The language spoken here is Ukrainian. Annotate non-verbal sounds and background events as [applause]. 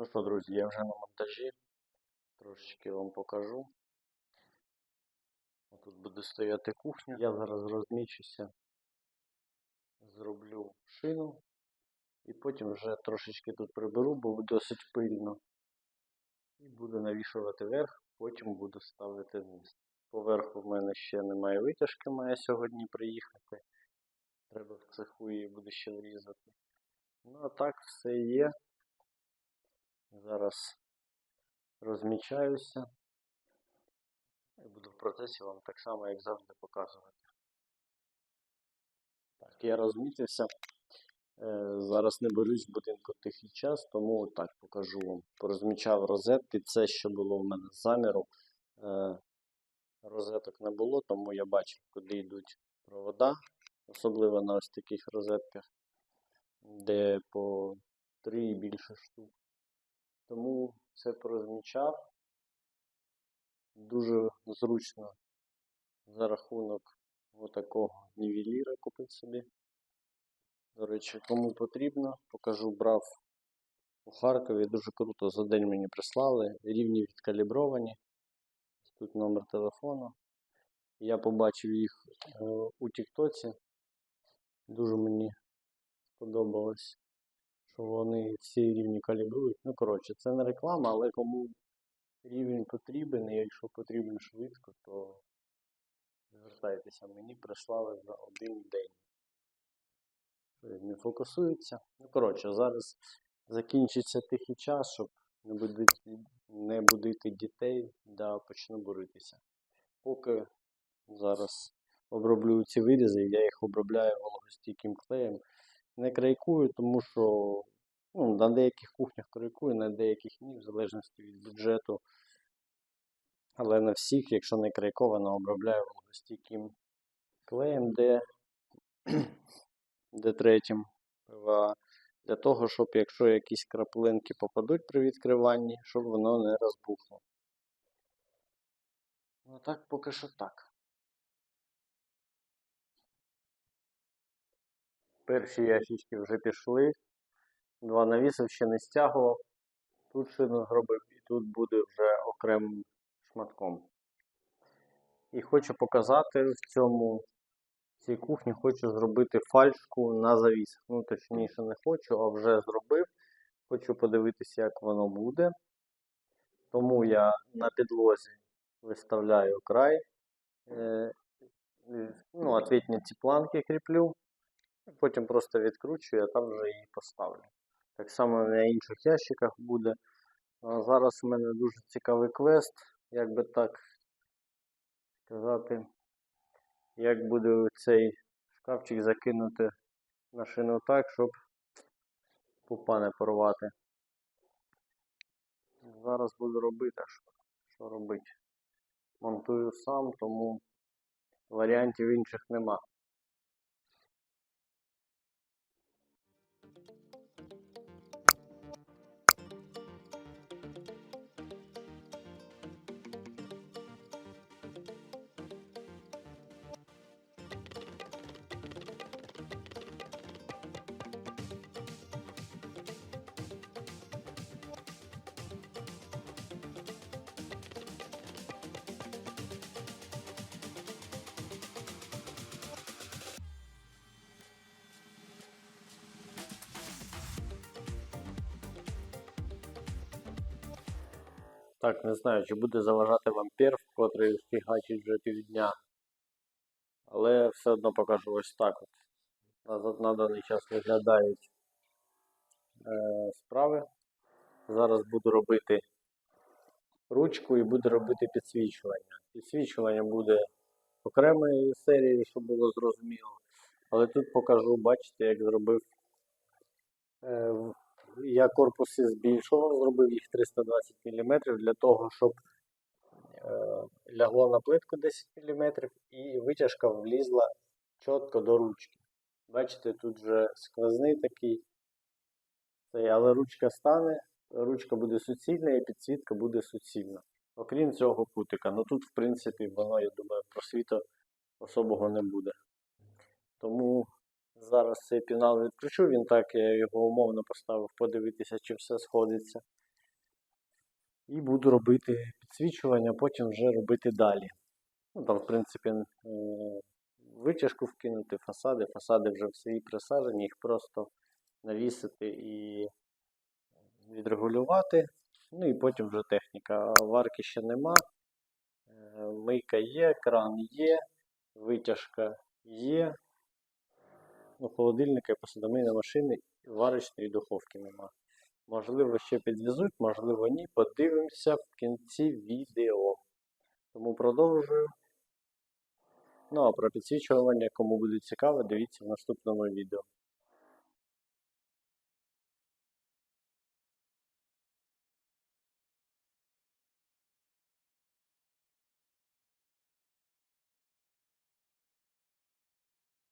Ну що, друзі, я вже на монтажі. Трошечки вам покажу. Тут буде стояти кухня. Я зараз розмічуся, зроблю шину і потім вже трошечки тут приберу, бо досить пильно. І буду навішувати верх, потім буду ставити низ. Поверху в мене ще немає витяжки, має сьогодні приїхати. Треба в цеху її буде ще врізати. Ну а так все є. Зараз розмічаюся. І буду в процесі вам так само, як завжди, показувати. Так, я розмітився. Е, Зараз не берусь в будинку тихий час, тому так покажу вам. Порозмічав розетки. Це що було в мене з заміру. Е, Розеток не було, тому я бачив, куди йдуть провода, особливо на ось таких розетках, де по три і більше штук. Тому це порозмічав. Дуже зручно за рахунок отакого нівеліра купити собі. До речі, кому потрібно, покажу, брав у Харкові. Дуже круто за день мені прислали. Рівні відкалібровані. Тут номер телефону. Я побачив їх е, у Тіктоці. Дуже мені сподобалось, вони всі рівні калібрують. Ну, коротше, це не реклама, але кому рівень потрібен, і якщо потрібен швидко, то звертайтеся. Мені прислали за один день. Не фокусується. Ну, коротше, зараз закінчиться тихий час, щоб не будити, не будити дітей, да почну боротися. Поки зараз оброблю ці вирізи, я їх обробляю вологостійким клеєм. Не крайкую, тому що ну, на деяких кухнях крайкую, на деяких ні, в залежності від бюджету. Але на всіх, якщо не крайковано, обробляю вологостійким клеєм, [clears throat] де третім ПВА. Для того, щоб якщо якісь краплинки попадуть при відкриванні, щоб воно не розбухло. Ну так поки що так. Перші ящички вже пішли. Два навісив ще не стягував. Тут шину зробив і тут буде вже окремим шматком. І хочу показати в цьому в цій кухні хочу зробити фальшку на завісах. Ну, точніше, не хочу, а вже зробив. Хочу подивитися, як воно буде. Тому я на підлозі виставляю край. Е, ну, ответні ці планки кріплю. Потім просто відкручую, а там вже її поставлю. Так само на інших ящиках буде. А зараз у мене дуже цікавий квест, як би так сказати, як буде цей шкафчик закинути на шину так, щоб пупа не порвати. Зараз буду робити, що, що робити. Монтую сам, тому варіантів інших нема. Так, не знаю, чи буде заважати вам перв, котрий фігачить вже півдня. Але все одно покажу ось так от. На, на даний час виглядають е, справи. Зараз буду робити ручку і буду робити підсвічування. Підсвічування буде окремої серії, щоб було зрозуміло. Але тут покажу, бачите, як зробив. Е, в- я корпуси збільшував, зробив їх 320 мм для того, щоб е, лягло на плитку 10 мм і витяжка влізла чітко до ручки. Бачите, тут вже сквозний такий, але ручка стане, ручка буде суцільна і підсвітка буде суцільна. Окрім цього кутика. Ну тут, в принципі, воно, я думаю, просвіту особого не буде. Тому зараз цей пінал відключу, він так, я його умовно поставив подивитися, чи все сходиться. І буду робити підсвічування, потім вже робити далі. Ну, там, в принципі, е, витяжку вкинути, фасади. Фасади вже всі присаджені, їх просто навісити і відрегулювати. Ну і потім вже техніка. Варки ще нема. Е, Мийка є, кран є, витяжка є. Ну, холодильника і посудомийної машини, варочної духовки нема. Можливо, ще підвезуть, можливо, ні. Подивимося в кінці відео. Тому продовжую. Ну а про підсвічування, кому буде цікаво, дивіться в наступному відео.